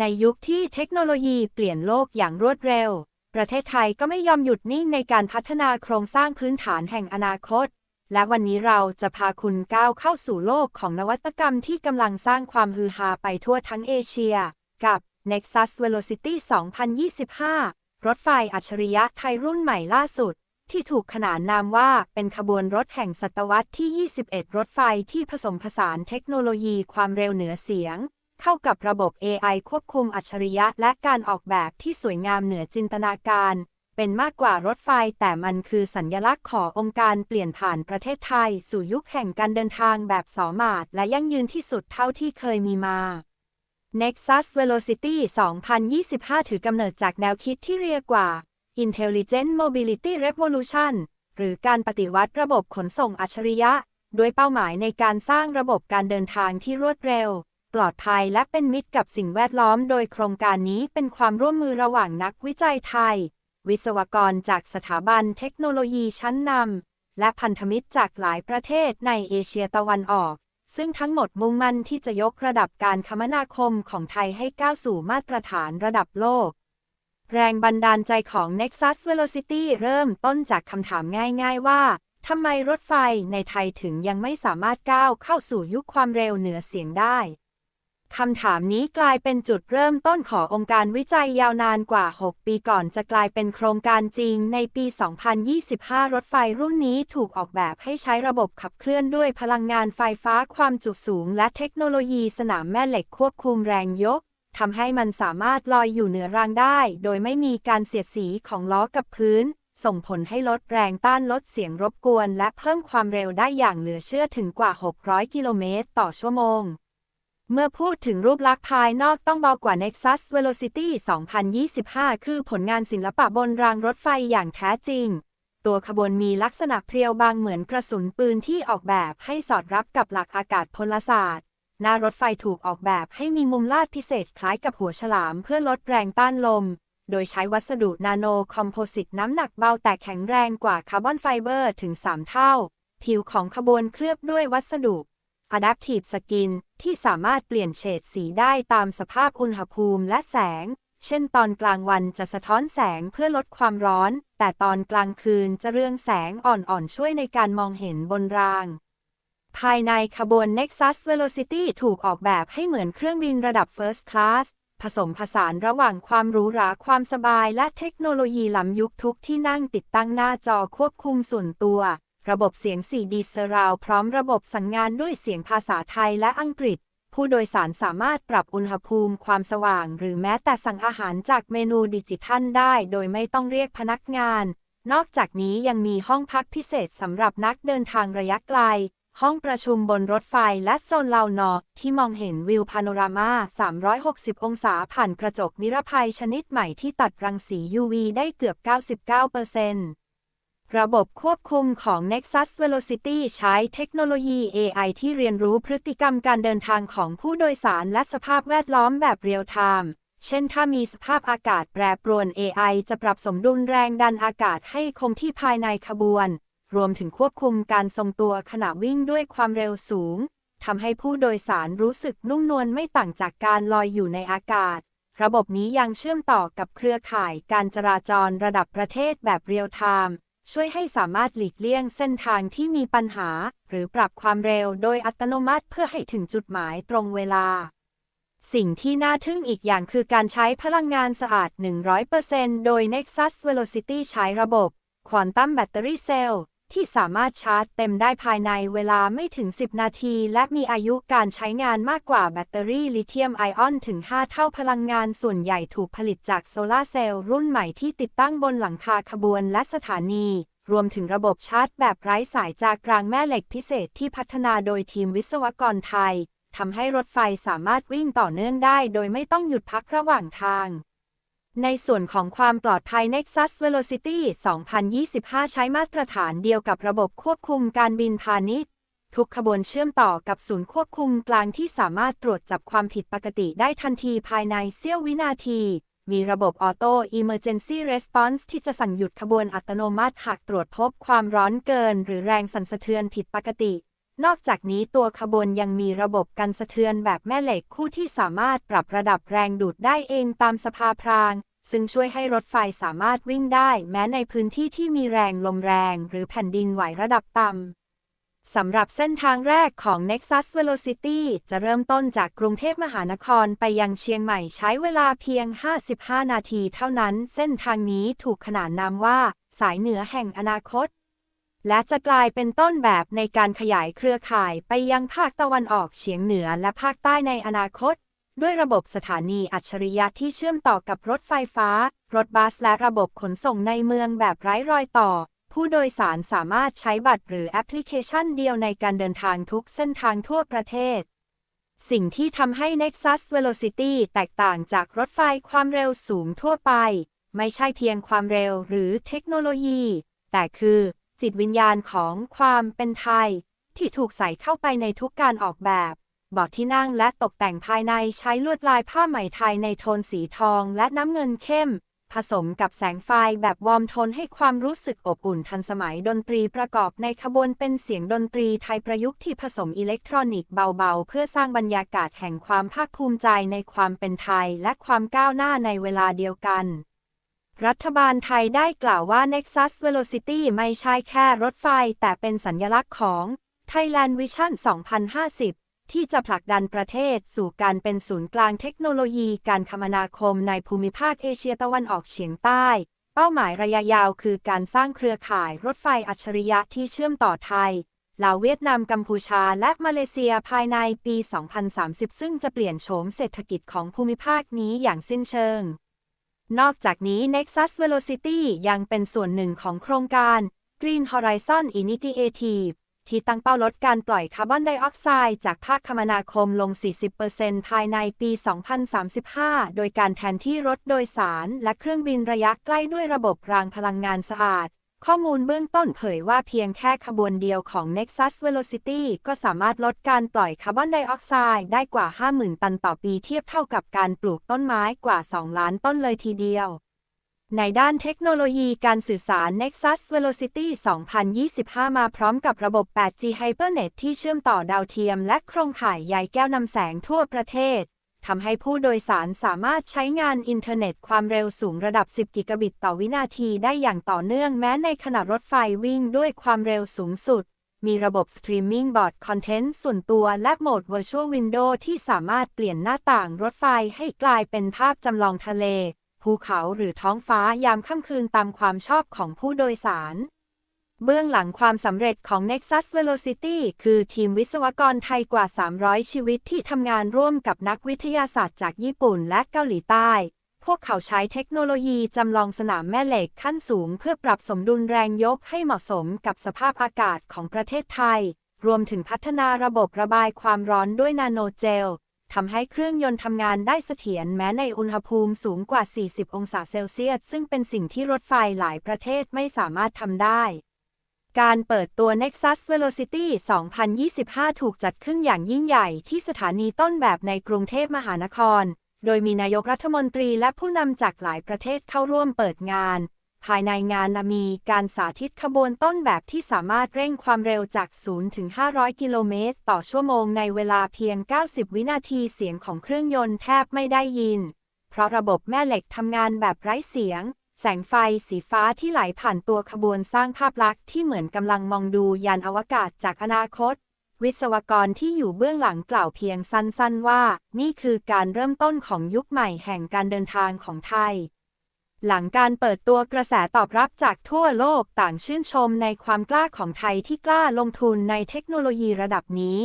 ในยุคที่เทคโนโลยีเปลี่ยนโลกอย่างรวดเร็ว ประเทศไทยก็ไม่ยอมหยุดนิ่งในการพัฒนาโครงสร้างพื้นฐานแห่งอนาคต และวันนี้เราจะพาคุณก้าวเข้าสู่โลกของนวัตกรรมที่กำลังสร้างความฮือฮาไปทั่วทั้งเอเชีย กับ Nexus Velocity 2025 รถไฟอัจฉริยะไทยรุ่นใหม่ล่าสุด ที่ถูกขนานนามว่าเป็นขบวนรถแห่งศตวรรษที่ 21 รถไฟที่ผสมผสานเทคโนโลยีความเร็วเหนือเสียง เข้ากับระบบ AI ควบคุมอัจฉริยะและการออกแบบที่สวยงามเหนือจินตนาการ เป็นมากกว่ารถไฟ แต่มันคือสัญญลักษณ์ขององค์การเปลี่ยนผ่านประเทศไทย สู่ยุคแห่งการเดินทางแบบสอมาดและยั่งยืนที่สุดเท่าที่เคยมีมา Nexus Velocity 2025 ถือกำเนิดจากแนวคิดที่เรียกว่า Intelligent Mobility Revolution หรือการปฏิวัติระบบขนส่งอัจฉริยะด้วยเป้าหมายในการสร้างระบบการเดินทางที่รวดเร็ว ปลอดภัยและเป็นมิตรกับสิ่งแวดล้อม โดยโครงการนี้เป็นความร่วมมือระหว่างนักวิจัยไทย วิศวกรจากสถาบันเทคโนโลยีชั้นนำและพันธมิตรจากหลายประเทศในเอเชียตะวันออก ซึ่งทั้งหมดมุ่งมั่นที่จะยกระดับการคมนาคมของไทยให้ก้าวสู่มาตรฐานระดับโลกแรงบันดาลใจของ Nexus Velocity เริ่มต้นจากคำถามง่ายๆว่า ทำไมรถไฟในไทยถึงยังไม่สามารถก้าวเข้าสู่ยุคความเร็วเหนือเสียงได้ คำถามนี้กลายเป็นจุดเริ่มต้นขององค์การวิจัยยาวนานกว่า 6 ปีก่อนจะกลายเป็นโครงการจริงในปี 2025 รถไฟรุ่นนี้ถูกออกแบบให้ใช้ระบบขับเคลื่อนด้วยพลังงานไฟฟ้าความจุสูง และเทคโนโลยีสนามแม่เหล็กควบคุมแรงยกทำให้มันสามารถลอยอยู่เหนือรางได้ โดยไม่มีการเสียดสีของล้อกับพื้น ส่งผลให้ลดแรงต้านลดเสียงรบกวน และเพิ่มความเร็วได้อย่างเหลือเชื่อถึงกว่า 600 กิโลเมตรต่อชั่วโมง เมื่อพูดถึงรูปลักษณ์ภายนอกต้องบอกกว่า Nexus Velocity 2025 คือผลงานศิลปะบนรางรถไฟอย่างแท้จริง ตัวขบวนมีลักษณะเพรียวบางเหมือนกระสุนปืนที่ออกแบบให้สอดรับกับหลักอากาศพลศาสตร์หน้ารถไฟถูกออกแบบให้มีมุมลาดพิเศษคล้ายกับหัวฉลามเพื่อลดแรงต้านลม โดยใช้วัสดุนาโนคอมโพสิตน้ำหนักเบาแต่แข็งแรงกว่าคาร์บอนไฟเบอร์ถึง 3 เท่า ผิวของขบวนเคลือบด้วยวัสดุ Adaptive Skin ที่สามารถเปลี่ยนเฉดสีได้ตามสภาพอุณหภูมิและแสง เช่นตอนกลางวันจะสะท้อนแสงเพื่อลดความร้อน แต่ตอนกลางคืนจะเรืองแสงอ่อนๆ ช่วยในการมองเห็นบนราง ภายในขบวน Nexus Velocity ถูกออกแบบให้เหมือนเครื่องบินระดับ First Class ผสมผสานระหว่างความหรูหราความสบายและเทคโนโลยีล้ำยุคทุกที่นั่งติดตั้งหน้าจอควบคุมส่วนตัว ระบบเสียง 4D Surround พร้อมระบบสั่งงานด้วยเสียงภาษาไทยและอังกฤษ ผู้โดยสารสามารถปรับอุณหภูมิความสว่าง หรือแม้แต่สั่งอาหารจากเมนูดิจิทัลได้โดยไม่ต้องเรียกพนักงาน นอกจากนี้ยังมีห้องพักพิเศษสำหรับนักเดินทางระยะไกล ห้องประชุมบนรถไฟและโซนเลานอที่มองเห็นวิวพาโนรามา 360 องศาผ่านกระจกนิรภัยชนิดใหม่ที่ตัดรังสี UV ได้เกือบ 99%ร ระบบควบคุมของ Nexus Velocity ใช้เทคโนโลยี AI ที่เรียนรู้พฤติกรรมการเดินทางของผู้โดยสารและสภาพแวดล้อมแบบเรียลไทม์ เช่นถ้ามีสภาพอากาศแปรปรวน AI จะปรับสมดุลแรงดันอากาศให้คงที่ภายในขบวน รวมถึงควบคุมการทรงตัวขณะวิ่งด้วยความเร็วสูง ทำให้ผู้โดยสารรู้สึกนุ่มนวลไม่ต่างจากการลอยอยู่ในอากาศ ระบบนี้ยังเชื่อมต่อกับเครือข่ายการจราจรระดับประเทศแบบเรียลไทม์ ช่วยให้สามารถหลีกเลี่ยงเส้นทางที่มีปัญหา หรือปรับความเร็วโดยอัตโนมัติเพื่อให้ถึงจุดหมายตรงเวลา สิ่งที่น่าทึ่งอีกอย่างคือการใช้พลังงานสะอาด 100%โดย Nexus Velocity ใช้ระบบ Quantum Battery Cell ที่สามารถชาร์จเต็มได้ภายในเวลาไม่ถึง 10 นาที และมีอายุการใช้งานมากกว่าแบตเตอรี่ลิเธียมไอออนถึง 5 เท่าพลังงานส่วนใหญ่ถูกผลิตจากโซลาร์เซลล์รุ่นใหม่ที่ติดตั้งบนหลังคาขบวนและสถานี รวมถึงระบบชาร์จแบบไร้สายจากกลางแม่เหล็กพิเศษที่พัฒนาโดยทีมวิศวกรไทยทำให้รถไฟสามารถวิ่งต่อเนื่องได้ โดยไม่ต้องหยุดพักระหว่างทาง ในส่วนของความปลอดภัย Nexus Velocity 2025 ใช้มาตรฐานเดียวกับระบบควบคุมการบินพาณิชย์ ทุกขบวนเชื่อมต่อกับศูนย์ควบคุมกลางที่สามารถตรวจจับความผิดปกติได้ทันทีภายในเสี้ยววินาที มีระบบออโต้ Emergency Response ที่จะสั่งหยุดขบวนอัตโนมัติหากตรวจพบความร้อนเกิน หรือแรงสั่นสะเทือนผิดปกติ นอกจากนี้ตัวขบวนยังมีระบบกันสะเทือนแบบแม่เหล็กคู่ที่สามารถปรับระดับแรงดูดได้เองตามสภาพราง ซึ่งช่วยให้รถไฟสามารถวิ่งได้ แม้ในพื้นที่ที่มีแรงลมแรง หรือแผ่นดินไหวระดับต่ำสำหรับเส้นทางแรกของ Nexus Velocity จะเริ่มต้นจากกรุงเทพมหานครไปยังเชียงใหม่ใช้เวลาเพียง 55 นาทีเท่านั้น เส้นทางนี้ถูกขนานนามว่า สายเหนือแห่งอนาคต และจะกลายเป็นต้นแบบในการขยายเครือข่ายไปยังภาคตะวันออกเฉียงเหนือและภาคใต้ในอนาคต ด้วยระบบสถานีอัจฉริยะที่เชื่อมต่อกับรถไฟฟ้า รถบัสและระบบขนส่งในเมืองแบบไร้รอยต่อ ผู้โดยสารสามารถใช้บัตรหรือแอปพลิเคชันเดียวในการเดินทางทุกเส้นทางทั่วประเทศ สิ่งที่ทำให้ Nexus Velocity แตกต่างจากรถไฟความเร็วสูงทั่วไป ไม่ใช่เพียงความเร็วหรือเทคโนโลยี แต่คือ จิตวิญญาณของความเป็นไทย ที่ถูกใส่เข้าไปในทุกการออกแบบบาะที่นั่งและตกแต่งภายในใช้ลวดลายผ้าไหมไทยในโทนสีทองและน้ำเงินเข้ม ผสมกับแสงไฟแบบวอร์มโทนให้ความรู้สึกอบอุ่นทันสมัยดนตรีประกอบในขบวนเป็นเสียงดนตรีไทยประยุกต์ที่ผสมอิเล็กทรอนิกส์เบาๆ เพื่อสร้างบรรยากาศแห่งความภาคภูมิใจในความเป็นไทยและความก้าวหน้าในเวลาเดียวกัน รัฐบาลไทยได้กล่าวว่า Nexus Velocity ไม่ใช่แค่รถไฟ แต่เป็นสัญลักษณ์ของ Thailand Vision 2050 ที่จะผลักดันประเทศสู่การเป็นศูนย์กลางเทคโนโลยีการคมนาคมในภูมิภาคเอเชียตะวันออกเฉียงใต้ เป้าหมายระยะยาวคือการสร้างเครือข่ายรถไฟอัจฉริยะที่เชื่อมต่อไทยลาวเวียดนามกัมพูชาและมาเลเซียภายในปี 2030 ซึ่งจะเปลี่ยนโฉมเศรษฐกิจของภูมิภาคนี้อย่างสิ้นเชิง นอกจากนี้ Nexus Velocity ยังเป็นส่วนหนึ่งของโครงการ Green Horizon Initiative ที่ตั้งเป้าลดการปล่อยคาร์บอนไดออกไซด์จากภาคคมนาคมลง 40%ภายในปี 2035 โดยการแทนที่รถโดยสารและเครื่องบินระยะใกล้ด้วยระบบรางพลังงานสะอาด ข้อมูลเบื้องต้นเผยว่าเพียงแค่ขบวนเดียวของ Nexus Velocity ก็สามารถลดการปล่อยคาร์บอนไดออกไซด์ได้กว่า 50,000 ตันต่อปีเทียบเท่ากับการปลูกต้นไม้กว่า 2 ล้านต้นเลยทีเดียว ในด้านเทคโนโลยีการสื่อสาร Nexus Velocity 2025 มาพร้อมกับระบบ 8G HyperNet ที่เชื่อมต่อดาวเทียมและโครงข่ายใยแก้วนำแสงทั่วประเทศ ทำให้ผู้โดยสารสามารถใช้งานอินเทอร์เน็ตความเร็วสูงระดับ 10 กิกะบิตต่อวินาทีได้อย่างต่อเนื่องแม้ในขณะรถไฟวิ่งด้วยความเร็วสูงสุด มีระบบสตรีมมิ่งบอร์ดคอนเทนต์ส่วนตัวและโหมด Virtual Window ที่สามารถเปลี่ยนหน้าต่างรถไฟให้กลายเป็นภาพจำลองทะเล ภูเขาหรือท้องฟ้ายามค่ำคืนตามความชอบของผู้โดยสาร เบื้องหลังความสำเร็จของ Nexus Velocity คือทีมวิศวกรไทยกว่า 300 ชีวิตที่ทำงานร่วมกับนักวิทยาศาสตร์จากญี่ปุ่นและเกาหลีใต้ พวกเขาใช้เทคโนโลยีจำลองสนามแม่เหล็กขั้นสูง เพื่อปรับสมดุลแรงยกให้เหมาะสมกับสภาพอากาศของประเทศไทย รวมถึงพัฒนาระบบระบายความร้อนด้วยนาโนเจลทำให้เครื่องยนต์ทำงานได้เสถียรแม้ในอุณหภูมิสูงกว่า 40 องศาเซลเซียส ซึ่งเป็นสิ่งที่รถไฟหลายประเทศไม่สามารถทำได้ การเปิดตัว Nexus Velocity 2025 ถูกจัดขึ้นอย่างยิ่งใหญ่ที่สถานีต้นแบบในกรุงเทพมหานคร โดยมีนายกรัฐมนตรีและผู้นำจากหลายประเทศเข้าร่วมเปิดงาน ภายในงานมีการสาธิตขบวนต้นแบบที่สามารถเร่งความเร็วจาก 0 ถึง 500 กิโลเมตร ต่อชั่วโมงในเวลาเพียง 90 วินาทีเสียงของเครื่องยนต์แทบไม่ได้ยิน เพราะระบบแม่เหล็กทำงานแบบไร้เสียง แสงไฟสีฟ้าที่ไหลผ่านตัวขบวนสร้างภาพลักษณ์ที่เหมือนกำลังมองดูยานอวกาศจากอนาคต วิศวกรที่อยู่เบื้องหลังกล่าวเพียงสั้นๆว่า นี่คือการเริ่มต้นของยุคใหม่แห่งการเดินทางของไทย หลังการเปิดตัวกระแสตอบรับจากทั่วโลกต่างชื่นชมในความกล้าของไทยที่กล้าลงทุนในเทคโนโลยีระดับนี้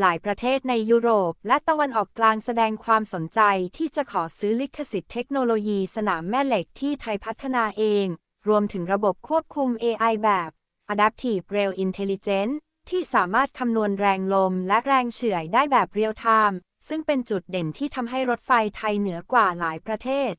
หลายประเทศในยุโรปและตะวันออกกลางแสดงความสนใจที่จะขอซื้อลิขสิทธิ์เทคโนโลยีสนามแม่เหล็กที่ไทยพัฒนาเอง รวมถึงระบบควบคุม AI แบบ Adaptive Rail Intelligence ที่สามารถคำนวณแรงลมและแรงเฉื่อยได้แบบเรียลไทม์ซึ่งเป็นจุดเด่นที่ทำให้รถไฟไทยเหนือกว่าหลายประเทศ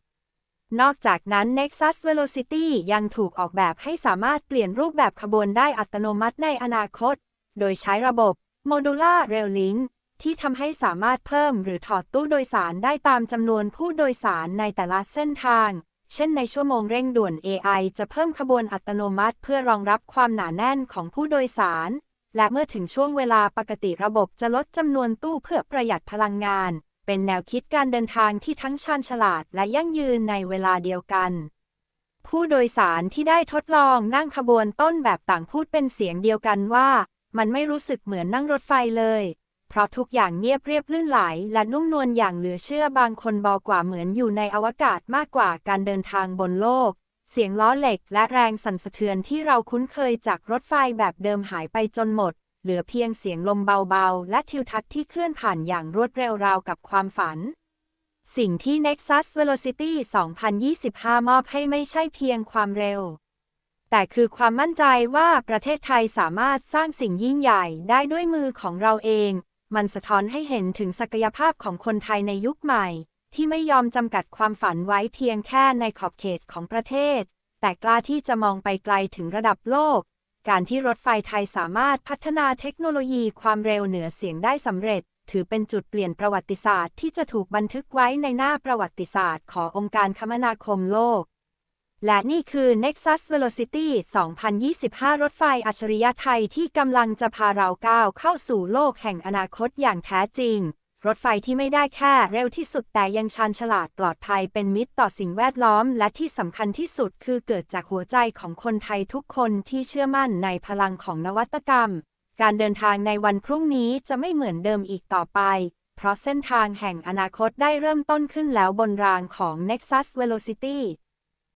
นอกจากนั้น Nexus Velocity ยังถูกออกแบบให้สามารถเปลี่ยนรูปแบบขบวนได้อัตโนมัติในอนาคต โดยใช้ระบบ Modular Rail Link ที่ทำให้สามารถเพิ่มหรือถอดตู้โดยสารได้ตามจำนวนผู้โดยสารในแต่ละเส้นทาง เช่นในชั่วโมงเร่งด่วน AI จะเพิ่มขบวนอัตโนมัติเพื่อรองรับความหนาแน่นของผู้โดยสาร และเมื่อถึงช่วงเวลาปกติระบบจะลดจำนวนตู้เพื่อประหยัดพลังงาน เป็นแนวคิดการเดินทางที่ทั้งชาญฉลาดและยั่งยืนในเวลาเดียวกัน ผู้โดยสารที่ได้ทดลองนั่งขบวนต้นแบบต่างพูดเป็นเสียงเดียวกันว่า มันไม่รู้สึกเหมือนนั่งรถไฟเลย เพราะทุกอย่างเงียบเรียบลื่นไหล และนุ่มนวลอย่างเหลือเชื่อบางคนบอกกว่าเหมือนอยู่ในอวกาศมากกว่าการเดินทางบนโลก เสียงล้อเหล็กและแรงสั่นสะเทือนที่เราคุ้นเคยจากรถไฟแบบเดิมหายไปจนหมด เหลือเพียงเสียงลมเบาๆ และทิวทัศน์ที่เคลื่อนผ่านอย่างรวดเร็วราวกับความฝันสิ่งที่ Nexus Velocity 2025 มอบให้ไม่ใช่เพียงความเร็ว แต่คือความมั่นใจว่าประเทศไทยสามารถสร้างสิ่งยิ่งใหญ่ได้ด้วยมือของเราเอง มันสะท้อนให้เห็นถึงศักยภาพของคนไทยในยุคใหม่ ที่ไม่ยอมจำกัดความฝันไว้เพียงแค่ในขอบเขตของประเทศ แต่กล้าที่จะมองไปไกลถึงระดับโลก การที่รถไฟไทยสามารถพัฒนาเทคโนโลยีความเร็วเหนือเสียงได้สำเร็จ ถือเป็นจุดเปลี่ยนประวัติศาสตร์ที่จะถูกบันทึกไว้ในหน้าประวัติศาสตร์ขององค์การคมนาคมโลก และนี่คือ Nexus Velocity 2025 รถไฟอัจฉริยะไทยที่กำลังจะพาเราก้าวเข้าสู่โลกแห่งอนาคตอย่างแท้จริง รถไฟที่ไม่ได้แค่เร็วที่สุดแต่ยังชาญฉลาดปลอดภัยเป็นมิตรต่อสิ่งแวดล้อม และที่สำคัญที่สุดคือเกิดจากหัวใจของคนไทยทุกคนที่เชื่อมั่นในพลังของนวัตกรรม การเดินทางในวันพรุ่งนี้จะไม่เหมือนเดิมอีกต่อไปเพราะเส้นทางแห่งอนาคตได้เริ่มต้นขึ้นแล้วบนรางของ Nexus Velocity